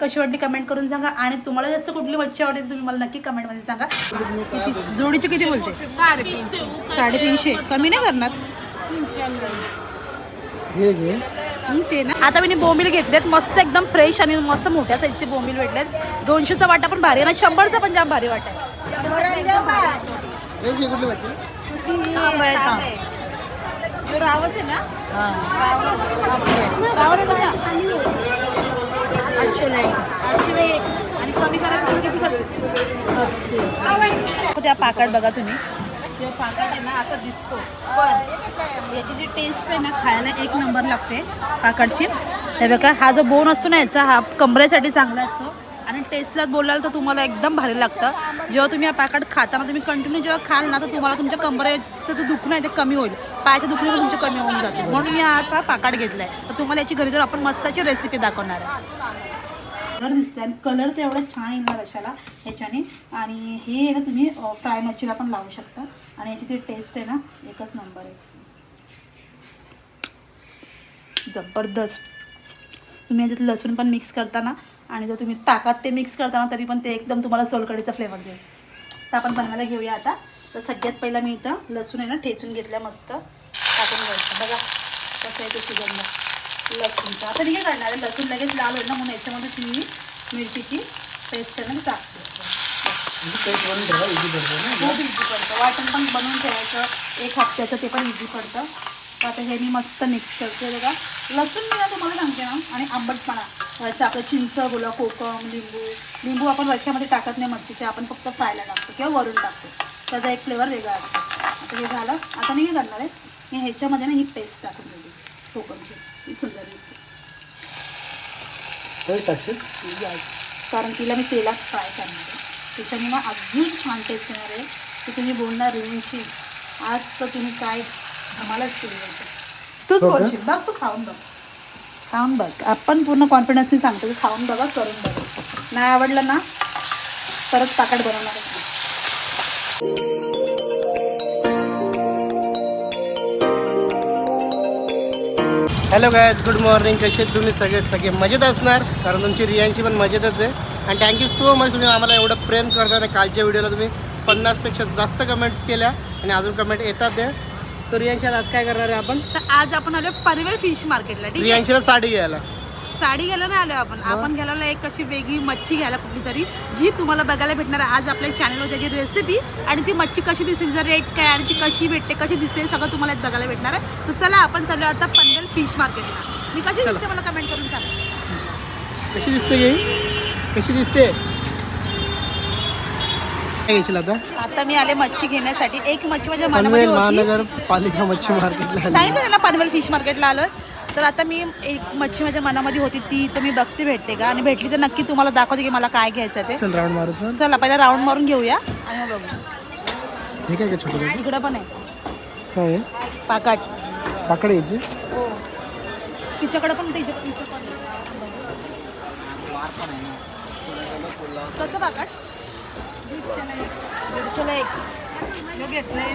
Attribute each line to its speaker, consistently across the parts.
Speaker 1: कशी वाटली कमेंट करून सांगा. आणि तुम्हाला जास्त कुठली मच्छी आवडते तुम्ही मला नक्की कमेंटमध्ये सांगा. किती जोडीचे किती बोलते? साडेतीनशे. कमी नाही करणार? ते ना. आता मी बोंबील घेतलेत. मस्त एकदम फ्रेश आणि मस्त मोठ्या साईजचे बोंबील भेटलेत. दोनशेचा वाटा पण भारी आहे. ना शंभरचा पण जाम भारी वाटा आहे. ना? रावस कसा आठशे आठशे एक आणि कमी करायचं किती करते त्या बघा तुम्ही. पाकाट आहे ना असा दिसतो. पण याची जी टेस्ट आहे ना खायला एक नंबर लागते पाकाटची हे बघा हा जो बोन असतो ना याचा हा कमरेसाठी चांगला असतो. आणि टेस्टला बोलाल तर तुम्हाला एकदम भारी लागतं. जेव्हा तुम्ही हा पाकाट खाताना तुम्ही कंटिन्यू जेव्हा खाल ना तर तुम्हाला तुमच्या कमरेचं जे दुखणं आहे ते कमी होईल. पायाच्या दुखणे पण तुमचे कमी होऊन जाते. म्हणून मी आज हा पाकाट घेतलाय. तर तुम्हाला याची घरी जर आपण मस्ताची रेसिपी दाखवणार आहे. कलर दिसते आणि कलर तर एवढा छान येणार अशाला ह्याच्याने. आणि हे आहे ना तुम्ही फ्राय मच्छीला पण लावू शकता. आणि याची जी टेस्ट आहे ना एकच नंबर आहे. जबरदस्त. तुम्ही याच्यात लसूण पण मिक्स करताना आणि जर तुम्ही ताकात ते मिक्स करताना तरी पण ते एकदम तुम्हाला सोलकडीचा फ्लेवर देईल. तर आपण बनवायला घेऊया आता. तर सगळ्यात पहिला मी इथं लसूण आहे ना ठेचून घेतल्या मस्त. टाकून घ्यायचं. बघा कसं आहे ते सुगंध. लसूणचा. आता आहे करणार आहे लसूण लगेच लाल होईल ना म्हणून याच्यामध्ये तुम्ही मिरचीची पेस्ट आहे ना ती टाकते
Speaker 2: ना?
Speaker 1: खूप इझी पडतं. वाटण पण बनवून ठेवायचं. एक हप्त्याचं ते पण इझी पडतं. तर आता हे मी मस्त मिक्स करते बघा. लसूण मी ना तुम्हाला सांगते ना आणि आंबटपणा व्हायचं आपलं चिंच बोला कोकम लिंबू. लिंबू आपण रश्यामध्ये टाकत नाही मच्छीचे आपण फक्त फ्रायला टाकतो किंवा वरून टाकतो. त्याचा एक फ्लेवर वेगळा असतो. आता हे झालं. आता मी काय करणार आहे. मी ह्याच्यामध्ये ना ही पेस्ट टाकून देते. कोकमची सुंदर दिसते.
Speaker 2: पेस्ट टाकशील
Speaker 1: कारण तिला मी तेलात फ्राय करणार आहे. मग अजून छान टेस्ट येणार आहे. की तुम्ही बोलणार रेंजची आज तर तुम्ही काय धमालाच केली पाहिजे तूच
Speaker 2: हो?
Speaker 1: बोलशील. बघ तू खाऊन बघ. खाऊन बघ. आपण पूर्ण कॉन्फिडन्सने सांगतो की खाऊन बघा करून बघा. नाही आवडलं ना? परत पाकट बनवणार
Speaker 2: हॅलो गायज गुड मॉर्निंग कसे तुम्ही? सगळे सगळे मजेत असणार? कारण तुमची रियांशी पण मजेतच आहे. आणि थँक्यू सो मच तुम्ही आम्हाला एवढं प्रेम करता आणि कालच्या व्हिडिओला तुम्ही पन्नासपेक्षा जास्त कमेंट्स केल्या आणि अजून कमेंट येतात आहे. सो रियांशी आज काय करणार आहे आपण?
Speaker 1: तर आज आपण आलो पनवेल फिश मार्केटला
Speaker 2: रियांशीला साडी घ्यायला.
Speaker 1: साडी घ्यायला नाही आलो आपण. आपण गेलेलो एक अशी वेगळी मच्छी घ्यायला कुठली तरी जी तुम्हाला बघायला भेटणार आज आपल्या चॅनलवर त्याची रेसिपी आणि ती मच्छी कशी दिसेल तिचा रेट काय आणि ती कशी भेटते कशी दिसेल सगळं तुम्हाला बघायला भेटणार आहे. तर चला आपण चालू आता पनवेल फिश मार्केटला मी कशी. दिसते मला कमेंट करून सांगा.
Speaker 2: कशी दिसते कशी दिसते? आता?
Speaker 1: आता मी आले मच्छी घेण्यासाठी. एक मच्छी माझ्या मनामध्ये
Speaker 2: पनवेल
Speaker 1: होती.
Speaker 2: महानगरपालिका मच्छी मार्केटला.
Speaker 1: सांगितलं ना पनवेल फिश मार्केटला आलो तर आता मी एक मच्छी माझ्या मनामध्ये होती ती तर मी बघते भेटते का? आणि भेटली तर नक्की तुम्हाला दाखवते की मला काय घ्यायचं ते.
Speaker 2: चल राऊंड मारूचं
Speaker 1: चला. पहिला राऊंड मारून घेऊया. आणि मग बघू.
Speaker 2: हे काय का छोटं छोटं?
Speaker 1: इकडं पण आहे.
Speaker 2: काय आहे?
Speaker 1: पाकाट
Speaker 2: पाकड यायची
Speaker 1: तिच्याकडे पण तिच्या कसं पाकाट दीडशेला एक. आहे.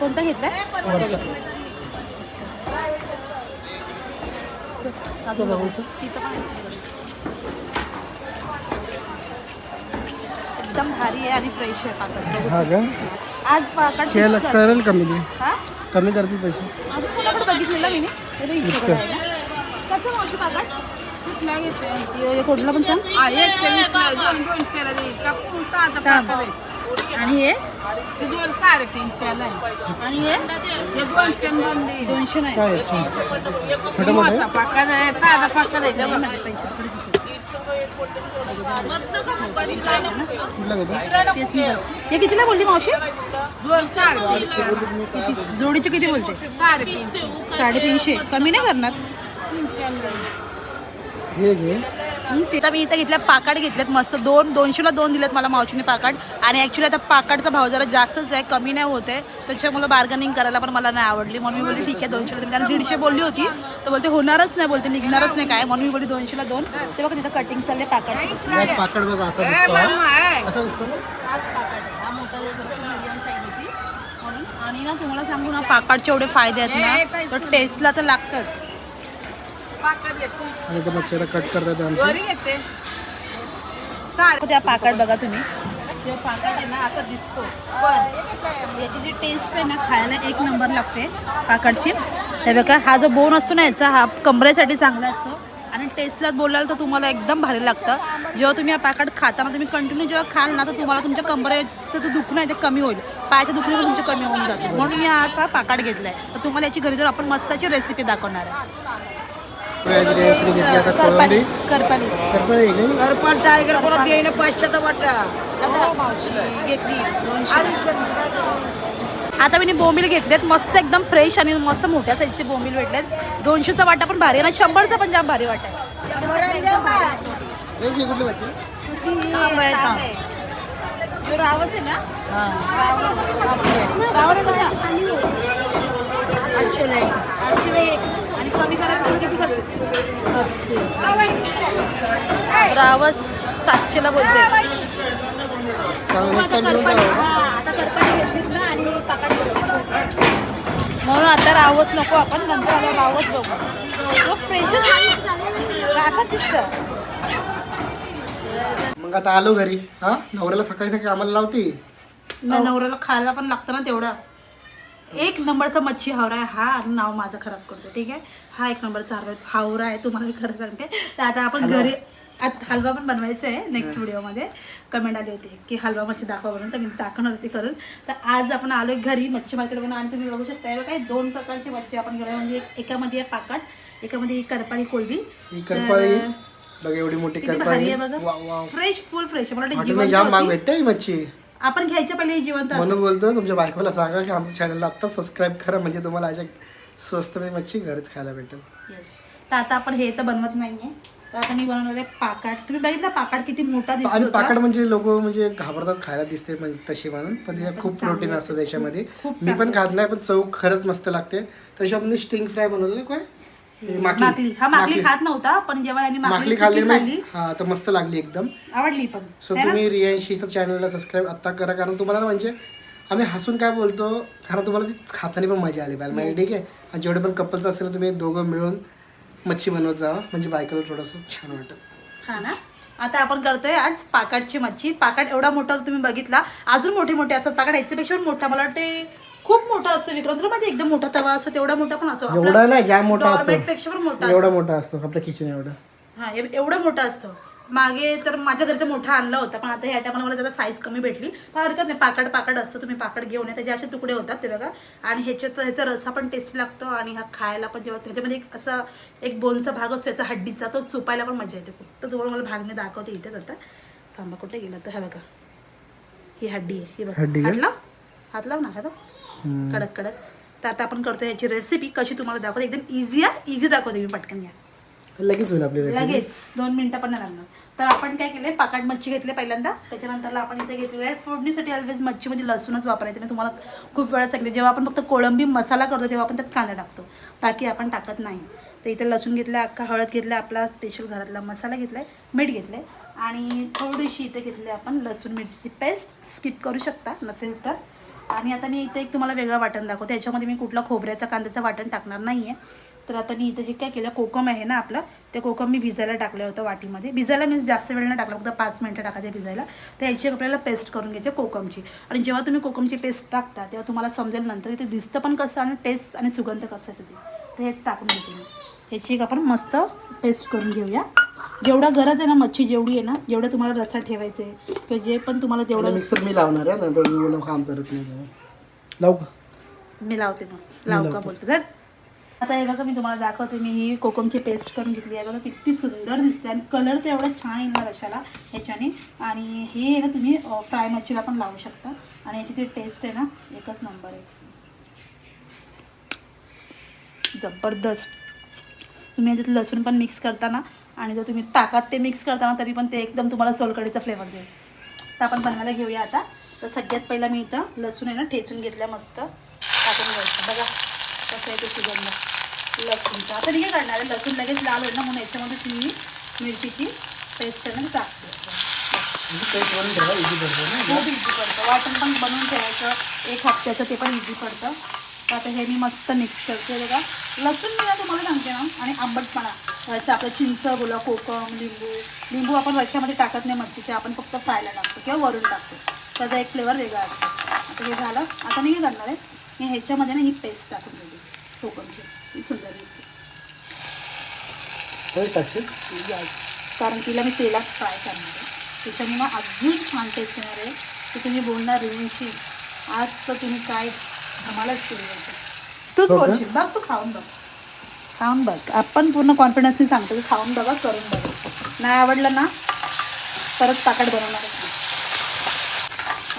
Speaker 1: कोणता घेतलाय?
Speaker 2: चल बघूचं.
Speaker 1: तिथं पण आहे. एकदम भारी आहे आणि फ्रेश आहे पाकाट बघू.
Speaker 2: हा का
Speaker 1: आज पाकाट
Speaker 2: केलं
Speaker 1: fix कर.
Speaker 2: करेल कमी दे
Speaker 1: हा
Speaker 2: कमी करतील पैसे
Speaker 1: अजून तुझ्याकडे बघितलेलं मी ते तर इतकं आहे ना कसं मावशी पाकाट हे थांब. आणि हे? आणि हे दोनशे नाही.
Speaker 2: काय आहे? छोटं मोठं आहे?
Speaker 1: नाही माझे पैसे थोडे दिसले.
Speaker 2: कुठलं घेतो
Speaker 1: तेच मी. बघ. हे कितीला बोलली मावशी? जोडीचे किती बोलते? साडेतीनशे. कमी नाही करणार?
Speaker 2: हे घे.
Speaker 1: हं, आता मी इथं घेतल्या पाकाट घेतलेत मस्त. दोन दोनशेला दोन दिलेत मला मावशीने पाकाट आणि ॲक्च्युली आता पाकाटचा भाव जरा जास्तच आहे कमी नाही होत आहे. त्याच्यामुळे बार्गनिंग करायला पण मला नाही आवडली. म्हणून मी बोलली ठीक आहे दोनशेला दोन. कारण दीडशे बोलली होती. तर बोलते होणारच नाही बोलते निघणारच नाही काय. म्हणून मी बोलली दोनशेला दोन. ते बघा तिथं कटिंग चालले
Speaker 2: पाकड. बघा असा
Speaker 1: म्हणून आणि ना तुम्हाला सांगू ना पाकाटचे एवढे फायदे आहेत ना तर टेस्टला तर लागतंच.
Speaker 2: आणि त्या मच्छीला कट करतात आमचे.
Speaker 1: त्या पाकाट बघा तुम्ही. जो पाकाट आहे ना असा दिसतो. पण याची जी टेस्ट आहे ना खायला एक नंबर लागते पाकाटची हे बघा हा जो बोन असतो ना याचा हा कमरेसाठी चांगला असतो. आणि टेस्टला बोलाल तर तुम्हाला एकदम भारी लागतं. जेव्हा तुम्ही हा पाकाट खाताना तुम्ही कंटिन्यू जेव्हा खाल ना तर तुम्हाला तुमच्या कमरेचं जे दुखणं आहे ते कमी होईल. पायाच्या दुखणं तुमचे कमी होऊन जाते. म्हणून मी आज हा पाकाट घेतला आहे तर तुम्हाला याची घरी जर आपण मस्ताची रेसिपी दाखवणार आहे.
Speaker 2: घेतली आता
Speaker 1: करपाली
Speaker 2: कोळंबी.
Speaker 1: करपाली.
Speaker 2: करपळे आहे का
Speaker 3: टायगर परत येईन पाचशेचा वाटा.
Speaker 1: घेतली. दोनशे. आता मी बोंबील घेतलेत. मस्त एकदम फ्रेश आणि मस्त मोठ्या साईजचे बोंबील भेटलेत. दोनशेचा वाटा पण भारी आहे आणि शंभरचा पण जाम भारी वाटा आहे.
Speaker 2: रियांशी कुठली मच्छी
Speaker 1: जो रावस आहे ना? रावस. रावस कसा? आठशेला एक आठशेला एक सातशे. रावस सातशेला बोलते. हा, म्हणून आता रावस नको आपण नंतर आला रावस बघू. फ्रेशच असं दिसतं.
Speaker 2: मग आता आलो घरी. हा नवऱ्याला सकाळी सकाळी आम्हाला लावते.
Speaker 1: नवऱ्याला खायला पण लागतं ना तेवढं. एक नंबरचा मच्छी हावरा आहे. हा नाव माझं खराब करतो ठीक आहे? हा एक नंबरचा हावरा हावरा आहे तुम्हाला मी खरं सांगते. तर आता आपण घरी आत हलवा पण बनवायचा आहे नेक्स्ट व्हिडिओमध्ये कमेंट आली होती की हलवा मच्छी दाखवा बनवून तर मी दाखवणार होती करून. तर आज आपण आलो घरी मच्छी मार्केट बनवून आणि तुम्ही बघू शकता काही दोन प्रकारची मच्छी आपण घेऊया म्हणजे एक- एकामध्ये आहे पाकाट एकामध्ये ही करपाली कोलबी
Speaker 2: एवढी मोठी
Speaker 1: फ्रेश फुल फ्रेश मला वाटतं
Speaker 2: मच्छी.
Speaker 1: आपण घ्यायच्या पहिले जिवंत
Speaker 2: म्हणून बोलतो तुमच्या बायकोला सांगा की आमच्या चॅनलला आत्ता सबस्क्राईब करा म्हणजे तुम्हाला अशा स्वस्त मच्छी घरीच खायला भेटेल.
Speaker 1: येस तर आता आपण हे तर बनवत नाहीये. तर आता मी बनवणार आहे पाकाट तुम्ही बघितलं पाकाट किती मोठा दिसतो
Speaker 2: आणि
Speaker 1: होता?
Speaker 2: पाकड म्हणजे लोक म्हणजे घाबरतात खायला दिसते म्हणजे तशी म्हणून. पण त्याच्यात खूप प्रोटीन असतं. त्याच्यामध्ये.
Speaker 1: खूप
Speaker 2: मी पण खात नाही पण चव खरंच मस्त लागते. तशी आपण स्टिंग फ्राय बनवलं ना काय हे माकली
Speaker 1: माकली हा माकली खात नव्हता पण जेव्हा यांनी
Speaker 2: माकली खाल्ली मी. हा तर मस्त लागली एकदम.
Speaker 1: आवडली पण.
Speaker 2: सो तुम्ही रियांशीच्या चॅनलला सबस्क्राईब आत्ता करा कारण तुम्हाला म्हणजे आम्ही हसून काय बोलतो कारण तुम्हाला ती खाताना पण मजा आली पाहिजे म्हणजे ठीक आहे? आणि जेवढे पण कपल्स असेल ना, तुम्ही दोघं मिळून मच्छी बनवत जावा. म्हणजे बायकोला थोडंसं छान वाटत.
Speaker 1: हा ना? आता आपण करतोय आज पाकाटची मच्छी. पाकाट एवढा मोठा तुम्ही बघितला. अजून मोठे मोठे असतात. पाकाट याच्यापेक्षा पण मोठा मला वाटते खूप मोठा असतो विक्रम. तुला माहिती एकदम मोठा तवा असतो तेवढा मोठा पण असतो. आपला
Speaker 2: एवढा नाही जाम मोठा असतो.
Speaker 1: पेक्षा पण मोठा
Speaker 2: एवढा मोठा असतो आपल्या किचन एवढं.
Speaker 1: हा एव- एवढं मोठं असतं. मागे तर माझ्या घरी तर मोठा आणला होता पण आता ह्या टायमाला मला त्याला साईज कमी भेटली. पण हरकत नाही पाकड पाकड असतं तुम्ही पाकड घेऊन या. त्याचे असे तुकडे होतात ते बघा. आणि ह्याच्यात ह्याचा रस्सा पण टेस्टी लागतो आणि हा खायला पण जेव्हा त्याच्यामध्ये एक असा एक बोनचा भाग असतो त्याचा हड्डीचा तो चुपायला पण मजा येते खूप. तर तुम्हाला मला भाग मी दाखवते इथेच आता. थांबा कुठे गेला? तर हा बघा. ही हड्डी आहे ही
Speaker 2: हड्डी
Speaker 1: बघा
Speaker 2: का?
Speaker 1: लाव हात लाव ना हा बघ कडक कडक. तर आता आपण करतो याची रेसिपी कशी तुम्हाला दाखवते. एकदम इझी आहे. इझी दाखवते मी पटकन या
Speaker 2: लगेच होईल आपली
Speaker 1: लगेच. दोन मिनिटं पण नाही लागणार. तर आपण काय केलंय? पाकाट मच्छी घेतली पहिल्यांदा. त्याच्यानंतरला आपण इथे घेतलेलं आहे फोडणीसाठी ऑलवेज मच्छीमध्ये लसूणच वापरायचं. मी तुम्हाला खूप वेळा सांगितलं. जेव्हा आपण फक्त कोळंबी मसाला करतो तेव्हा आपण त्यात कांदा टाकतो. बाकी आपण टाकत नाही. तर इथे लसूण घेतलं अख्खा हळद घेतला आपला स्पेशल घरातला मसाला घेतलाय मीठ घेतलंय. आणि थोडीशी इथे घेतली आपण लसूण मिरचीची पेस्ट स्किप करू शकता नसेल तर. आणि आता मी इथे एक तुम्हाला वेगळं वाटण दाखवते. याच्यामध्ये मी कुठला खोबऱ्याचा कांद्याचं वाटण टाकणार नाही आहे तर आता मी इथे हे काय केलं कोकम आहे ना आपलं ते कोकम मी भिजायला टाकलं होतं वाटीमध्ये. भिजायला मीन्स जास्त वेळ नाही टाकला फक्त पाच मिनटं टाकायचे भिजायला. तर याची आपल्याला पेस्ट करून घ्यायची कोकमची. आणि जेव्हा तुम्ही कोकमची पेस्ट टाकता तेव्हा तुम्हाला समजेल नंतर इथे दिसतं पण कसं आणि टेस्ट आणि सुगंध कसं येतं ते तर हे टाकून घेते याची ह्याची एक आपण मस्त पेस्ट करून घेऊया. जेवढा गरज आहे ना मच्छी जेवढी आहे ना जेवढं तुम्हाला रसा ठेवायचं आहे किंवा जे पण तुम्हाला तेवढं
Speaker 2: मिक्सर मी लावणार आहे नंतर मी बोलून काम करत नाही तेव्हा. लावू का?
Speaker 1: मी लावते मग. लावू का बोलते. तर आता हे बघा मी तुम्हाला दाखवते मी ही कोकमची पेस्ट करून घेतली आहे. बघा किती सुंदर दिसते आणि कलर तर एवढा छान ना रशाला ह्याच्याने. आणि हे आहे ना तुम्ही फ्राय मच्छीला पण लावू शकता. आणि याची जी टेस्ट आहे ना एकच नंबर आहे. जबरदस्त. तुम्ही याच्यात लसूण पण मिक्स करताना आणि जर तुम्ही ताकात ते मिक्स करताना तरी पण ते एकदम तुम्हाला सोलकडीचा फ्लेवर देईल. तर आपण बनवायला घेऊया आता. तर सगळ्यात पहिला मी इथं लसूण आहे ना ठेचून घेतल्या मस्त. टाकून घ्यायचं. बघा कसं आहे ते सुगंध. लसूणचा. आता ठीक आहे करणार आहे लसूण लगेच लाल होईल ना म्हणून याच्यामध्ये तुम्ही मिरचीची पेस्ट आहे ना टाकते.
Speaker 2: म्हणजे
Speaker 1: खूप इझी पडतं. वाटण पण बनवून ठेवायचं. एक हप्त्याचं ते पण इझी पडतं. तर आता हे मी मस्त मिक्स करते बघा. लसूण मी ना तुम्हाला सांगते ना आणि आंबटपणा. याचं आपलं चिंच बोला कोकम लिंबू. लिंबू आपण रश्यामध्ये टाकत नाही मच्छीचे आपण फक्त फ्रायला टाकतो किंवा वरून टाकतो. त्याचा एक फ्लेवर वेगळा असतो. आता हे झालं. आता मी काय करणार आहे. मी ह्याच्यामध्ये ना ही पेस्ट टाकून देते. कोकमची. ही सुंदर दिसते. कारण तिला मी तेलात फ्राय करणार आहे. त्याच्याने मग अजून छान टेस्ट येणार आहे. की तुम्ही बोलणार रिव्ह्यूची आज तर तुम्ही काय केली तूच बघ तू खाऊन बघ. खाऊन बघ. आपण पूर्ण कॉन्फिडन्सने सांगतो की खाऊन बघा करून बघा. नाही आवडलं ना परत पाकट बनवणारच नाही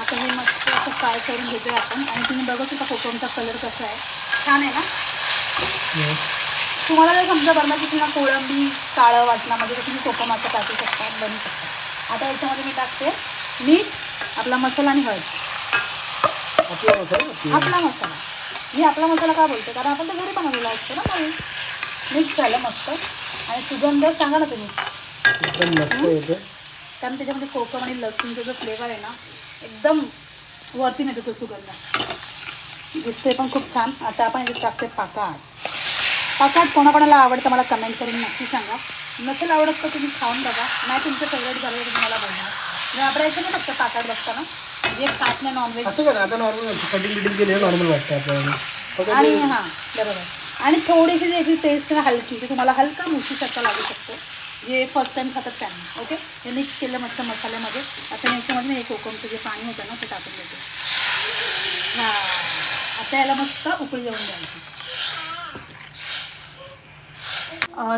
Speaker 1: आता हे मस्त असं फ्राय करून घेतोय आपण. आणि तुम्ही बघत होता कोकमचा कलर कसा आहे. छान आहे ना? तुम्हाला जर समजा बनवा की तुम्हाला कोळंबी काळं वाटणार म्हणजे तुम्ही कोकमाचं टाकू शकता बनवू शकता. आता याच्यामध्ये मी टाकते मीठ आपला मसाला आणि हळद.
Speaker 2: आपला मसाला? आपला.
Speaker 1: आपला मसाला. मी आपला मसाला का बोलते? कारण आपण तर घरी बनवलेला असतो ना म्हणून मिक्स झालं मस्त. आणि सुगंध सांगा ना तुम्ही.
Speaker 2: एकदम मस्त येते
Speaker 1: कारण त्याच्यामध्ये कोकम आणि लसूणचा जो फ्लेवर आहे ना एकदम वरती येतो तो सुगंध. दिसते पण खूप छान. आता आपण याच्यात टाकते पाकाट पाकाट कोणाकोणाला आवडतं मला कमेंट करून नक्की सांगा. नसेल आवडत तर तुम्ही खाऊन बघा. नाही तुमचं फेवरेट झालं तर तुम्हाला बोलणार. घाबरायचं नाही फक्त पाकाट बघताना. जे खात नाही नॉनव्हेज
Speaker 2: असं का आता नॉर्मल कटिंग बिटिंग केली नॉर्मल वाटतं आपल्याला. फक्त
Speaker 1: आणि
Speaker 2: ते-
Speaker 1: हां बरोबर. आणि थोडीशी याची टेस्ट ना हलकी ती तुम्हाला हलका मुशीसारखा लागू शकतो जे फर्स्ट टाइम खातात त्यांना ओके हे मिक्स केलं मस्त मसाल्यामध्ये. आता याच्यामध्ये ना हे कोकमचं जे पाणी होतं ना ते टाकून देते. हां आता याला मस्त उकळी देऊन द्यायची.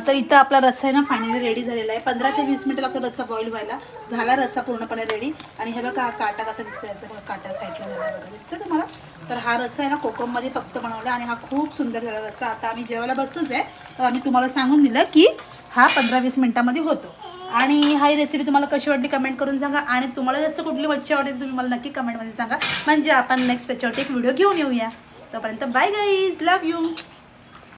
Speaker 1: तर इथं आपला रस्सा आहे ना फायनली रेडी झालेला आहे. पंधरा ते वीस मिनिटं लागतो रस्सा बॉईल व्हायला. झाला रस्सा पूर्णपणे रेडी आणि हे बघा काटा कसा दिसतोय. याचा बघा काटा साईडला झाला बघा. दिसतं तुम्हाला? तर हा रस्सा आहे ना कोकममध्ये फक्त बनवला आणि हा खूप सुंदर झाला रस्सा. आता आम्ही जेवायला बसतोच आहे. तर आम्ही तुम्हाला सांगून दिलं की हा पंधरा वीस मिनिटामध्ये होतो. आणि हा ही रेसिपी तुम्हाला कशी वाटली कमेंट करून सांगा. आणि तुम्हाला जास्त कुठली मच्छी आवडेल तुम्ही मला नक्की कमेंटमध्ये सांगा. म्हणजे आपण नेक्स्ट त्याच्यावरती एक व्हिडिओ घेऊन येऊया. तोपर्यंत बाय गाईज लव यू